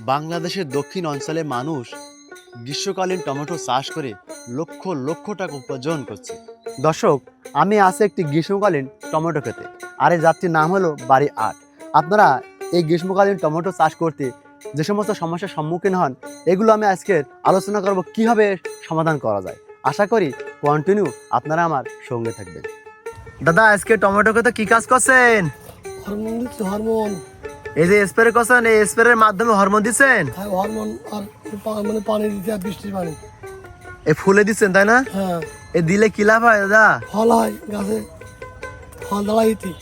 বাংলাদেশের দক্ষিণ অঞ্চলে মানুষ গ্রীষ্মকালীন টমেটো চাষ করে লক্ষ লক্ষ টাকা উপার্জন করছে। দর্শক, আমি আছি একটি গ্রীষ্মকালীন টমেটো খেতে। আর এই যাত্রীর নাম হলো বাড়ি আট। আপনারা এই গ্রীষ্মকালীন টমেটো চাষ করতে যে সমস্ত সমস্যার সম্মুখীন হন, এগুলো আমি আজকে আলোচনা করব কীভাবে সমাধান করা যায়। আশা করি কন্টিনিউ আপনারা আমার সঙ্গে থাকবেন। দাদা, আজকে টমেটো খেতে কি কাজ করছেন? হরমোন। এই যে স্প্রে করছেন এই স্প্রের মাধ্যমে হরমোন দিচ্ছেন? হ্যাঁ হরমোন আর মানে পানি দিতে আর বৃষ্টির পানি। এ ফুলে দিচ্ছেন তাই না? হ্যাঁ। এ দিলে কি লাভ হয় দাদা? ফল হয় গাছে। ফল দাঁড়াইতি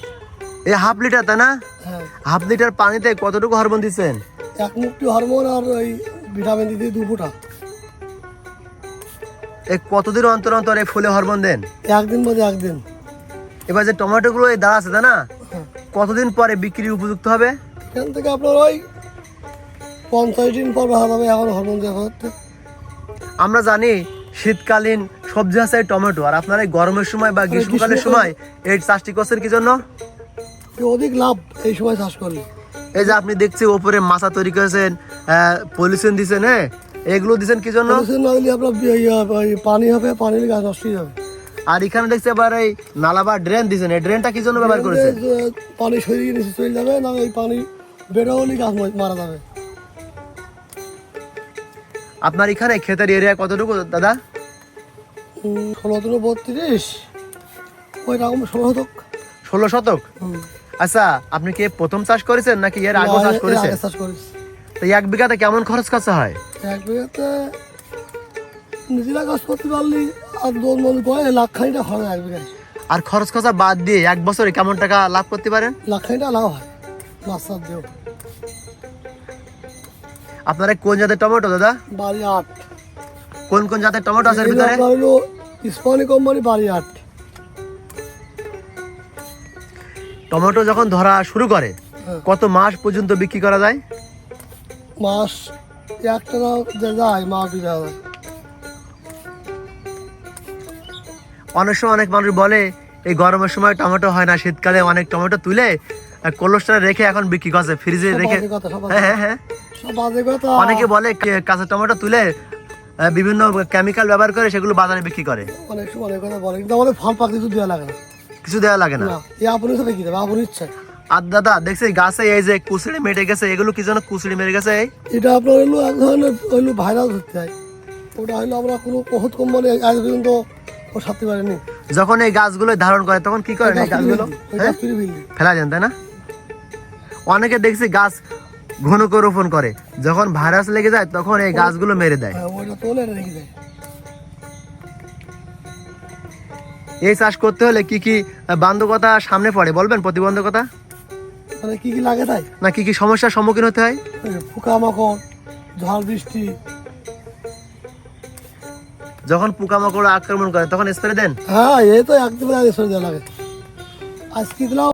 এই হাফ লিটার তাই না? হ্যাঁ। হাফ লিটার পানিতে কতটুকু হরমোন দিচ্ছেন? এক মুক্তি হরমোন আর ওই ভিটামিন দিতে দু ফুটা। এই কতদিন অন্তর অন্তর এই ফুলে হরমোন দেন? একদিন বাদে একদিন। এবার যে টমেটো গুলো এই দাঁড়া আছে তাই না? হ্যাঁ। কতদিন পরে বিক্রি উপযুক্ত হবে? এখান থেকে আপনার ওই পঞ্চাশ দিন পর দেখা যাবে এখন হরমোন দেওয়া হচ্ছে। আমরা জানি শীতকালীন সবজি আছে টমেটো আর আপনারা এই গরমের সময় বা গ্রীষ্মকালের সময় এই চাষটি করছেন কি জন্য? অধিক লাভ এই সময় চাষ করলে এই যে আপনি দেখছি ওপরে মাছা তৈরি করেছেন পলিউশন দিচ্ছেন হ্যাঁ? এগুলো দিচ্ছেন কি জন্য? ইয়ে, ওই পানি হবে পানি হলে গাছ নষ্ট হবে আর এখানে দেখছি আবার এই নালা বা ড্রেন দিচ্ছেন এই ড্রেনটা কি জন্য ব্যবহার করেছেন? পানি সরিয়ে নিচে চলে যাবে না এই পানি বেরো হলে গাছ মারা যাবে। আপনার এখানে ক্ষেতের এরিয়া কতটুকু দাদা? ষোলো দিন বত্রিশ। ওই রকম ষোলো শতক। ষোলো শতক? আচ্ছা আপনি কি প্রথম চাষ করেছেন নাকি এর আগে চাষ করেছেন? চাষ করিস তো এক বিঘাতে কেমন খরচ খরচা হয়? এক বিঘাতে নিজেরা গাছ করতে পারলি আর দোল মন করে লাখ খানিটা হয় এক বিঘায়। আর খরচ খরচা বাদ দিয়ে এক বছরে কেমন টাকা লাভ করতে পারেন? লাখ খানিটা লাভ হয়। চাষ দিয়েও আপনারা কোন জাতের টমেটো দাদা? বাড়ি আট। কোন কোন জাতের টমেটো আছে ভিতরে? ইস্পানি কোম্পানি বাড়ি আট। টমেটো যখন ধরা শুরু করে হ্যাঁ। কত মাস পর্যন্ত বিক্রি করা যায়? মাস একটা যায় মাছ দিতে অনেক সময় অনেক মানুষ বলে এই গরমের সময় টমেটো হয় না শীতকালে অনেক টমেটো তুলে কোলেস্ট্রল রেখে এখন বিক্রি করছে ফ্রিজে রেখে হ্যাঁ হ্যাঁ হ্যাঁ। অনেকে বলে কাঁচা টমেটো তুলে বিভিন্ন কেমিক্যাল ব্যবহার করে সেগুলো বাজারে বিক্রি করে। অনেক সময় অনেক কথা বলে কিন্তু আমাদের ফল পাক কিছু দেওয়া লাগে না। কিছু দেওয়া লাগে না। না আপনি সাথে কি দেবে আপনি ইচ্ছা। আর দাদা দেখছি গাছে এই যে কুচড়ি মেটে গেছে এগুলো কি যেন কুচড়ি মেরে গেছে এটা আপনার হলো এক ধরনের ভাইরাস ধরতে হয় ওটা আমরা কোনো বহুত কোম্পানি আজ পর্যন্ত ও সারতে পারেনি। যখন এই গাছগুলো ধারণ করে তখন কি করে এই গাছগুলো ফেলা যান তাই না? অনেকে দেখছি গাছ ঘন করে রোপণ করে। যখন ভাইরাস লেগে যায় তখন এই গাছগুলো মেরে দেয়। হ্যাঁ দেয়। এই চাষ করতে হলে কি কি বান্ধবতা সামনে পড়ে? বলবেন প্রতিবন্ধকতা? মানে কি কি লাগে তাই? না কি কি সমস্যার সম্মুখীন হতে হয়? পোকামাকড় ঝড় বৃষ্টি। যখন পোকামাকড় আক্রমণ করে তখন স্প্রে দেন? হ্যাঁ এই তো একদম আগে সরে দেওয়া লাগে। আজকে দিলাম।